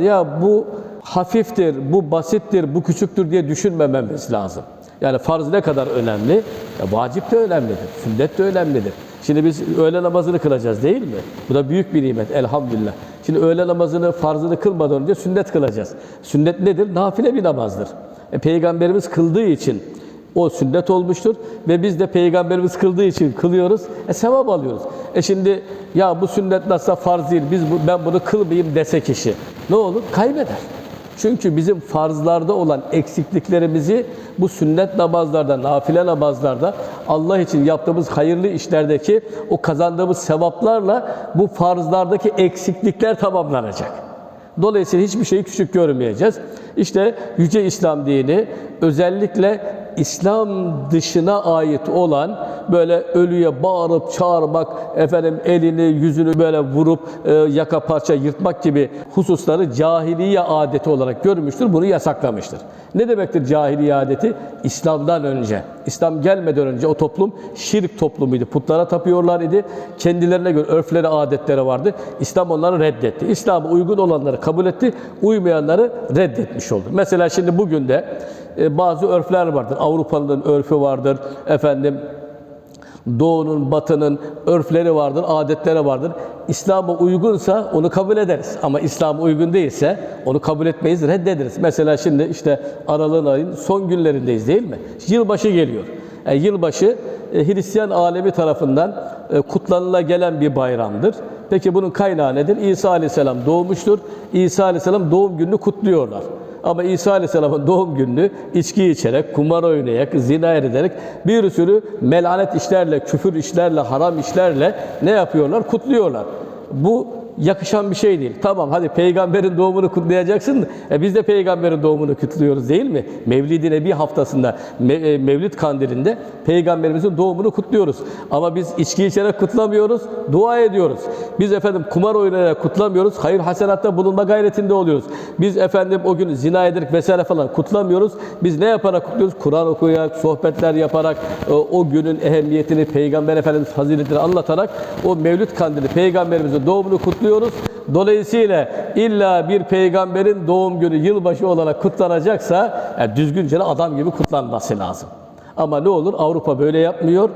Ya bu hafiftir, bu basittir, bu küçüktür diye düşünmememiz lazım. Yani farz ne kadar önemli? Ya vacip de önemlidir, sünnet de önemlidir. Şimdi biz öğle namazını kılacağız değil mi? Bu da büyük bir nimet elhamdülillah. Şimdi öğle namazını, farzını kılmadan önce sünnet kılacağız. Sünnet nedir? Nafile bir namazdır. E, Peygamberimiz kıldığı için o sünnet olmuştur ve biz de peygamberimiz kıldığı için kılıyoruz. E sevap alıyoruz. E şimdi ya bu sünnet nasıl farz değil, biz bu, ben bunu kılmayayım dese kişi ne olur? Kaybeder. Çünkü bizim farzlarda olan eksikliklerimizi bu sünnet namazlarda, nafile namazlarda Allah için yaptığımız hayırlı işlerdeki o kazandığımız sevaplarla bu farzlardaki eksiklikler tamamlanacak. Dolayısıyla hiçbir şeyi küçük görmeyeceğiz. İşte Yüce İslam dini özellikle İslam dışına ait olan böyle ölüye bağırıp çağırmak, efendim elini yüzünü böyle vurup e, yaka parça yırtmak gibi hususları cahiliye adeti olarak görmüştür. Bunu yasaklamıştır. Ne demektir cahiliye adeti? İslam'dan önce, İslam gelmeden önce o toplum şirk toplumuydu. Putlara tapıyorlar idi. Kendilerine göre örfleri, adetleri vardı. İslam onları reddetti. İslam'a uygun olanları kabul etti, uymayanları reddetmiş oldu. Mesela şimdi bugün de e, bazı örfler vardır. Avrupalıların örfü vardır. Efendim Doğu'nun, Batı'nın örfleri vardır, adetleri vardır. İslam'a uygunsa onu kabul ederiz. Ama İslam'a uygun değilse onu kabul etmeyiz, reddederiz. Mesela şimdi işte Aralık ayın son günlerindeyiz değil mi? Yılbaşı geliyor. Yani yılbaşı e, Hristiyan alemi tarafından e, kutlanıla gelen bir bayramdır. Peki bunun kaynağı nedir? İsa Aleyhisselam doğmuştur. İsa Aleyhisselam doğum gününü kutluyorlar. Ama İsa Aleyhisselam'ın doğum gününü içki içerek, kumar oynayarak, zina ederek bir sürü melanet işlerle, küfür işlerle, haram işlerle ne yapıyorlar? Kutluyorlar. Bu yakışan bir şey değil. Tamam hadi peygamberin doğumunu kutlayacaksın. E biz de peygamberin doğumunu kutluyoruz değil mi? Mevlid-i Nebi haftasında, Me- e, Mevlid kandilinde peygamberimizin doğumunu kutluyoruz. Ama biz içki içerek kutlamıyoruz, dua ediyoruz. Biz efendim kumar oynayarak kutlamıyoruz, hayır hasenatta bulunma gayretinde oluyoruz. Biz efendim o gün zina ederek vesaire falan kutlamıyoruz. Biz ne yaparak kutluyoruz? Kur'an okuyarak, sohbetler yaparak, e, o günün ehemmiyetini, Peygamber Efendimiz faziletini anlatarak o Mevlid kandili, peygamberimizin doğumunu kutluyoruz. Dolayısıyla illa bir peygamberin doğum günü yılbaşı olarak kutlanacaksa yani düzgünce adam gibi kutlanması lazım. Ama ne olur Avrupa böyle yapmıyor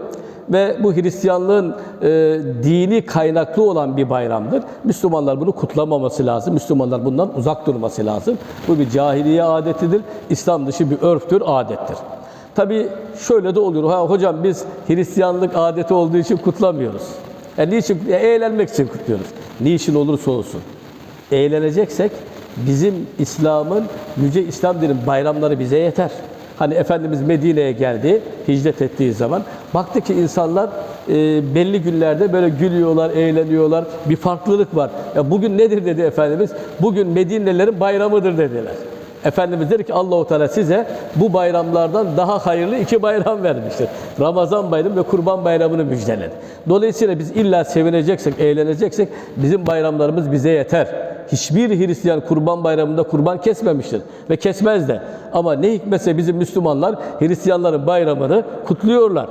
ve bu Hristiyanlığın e, dini kaynaklı olan bir bayramdır. Müslümanlar bunu kutlamaması lazım. Müslümanlar bundan uzak durması lazım. Bu bir cahiliye adetidir. İslam dışı bir örftür, adettir. Tabii şöyle de oluyor. Ha, hocam biz Hristiyanlık adeti olduğu için kutlamıyoruz. Yani niçin? Ya, eğlenmek için kutluyoruz. Niçin olursa olsun. Eğleneceksek bizim İslam'ın, Yüce İslam dinin bayramları bize yeter. Hani Efendimiz Medine'ye geldi, hicret ettiği zaman. Baktı ki insanlar e, belli günlerde böyle gülüyorlar, eğleniyorlar. Bir farklılık var. Ya bugün nedir dedi Efendimiz? Bugün Medinelilerin bayramıdır dediler. Efendimiz dedi ki Allahu Teala size bu bayramlardan daha hayırlı iki bayram vermiştir. Ramazan bayramı ve Kurban bayramını müjdeledi. Dolayısıyla biz illa sevineceksek, eğleneceksek bizim bayramlarımız bize yeter. Hiçbir Hristiyan Kurban bayramında kurban kesmemiştir ve kesmez de. Ama ne hikmetse bizim Müslümanlar Hristiyanların bayramını kutluyorlar.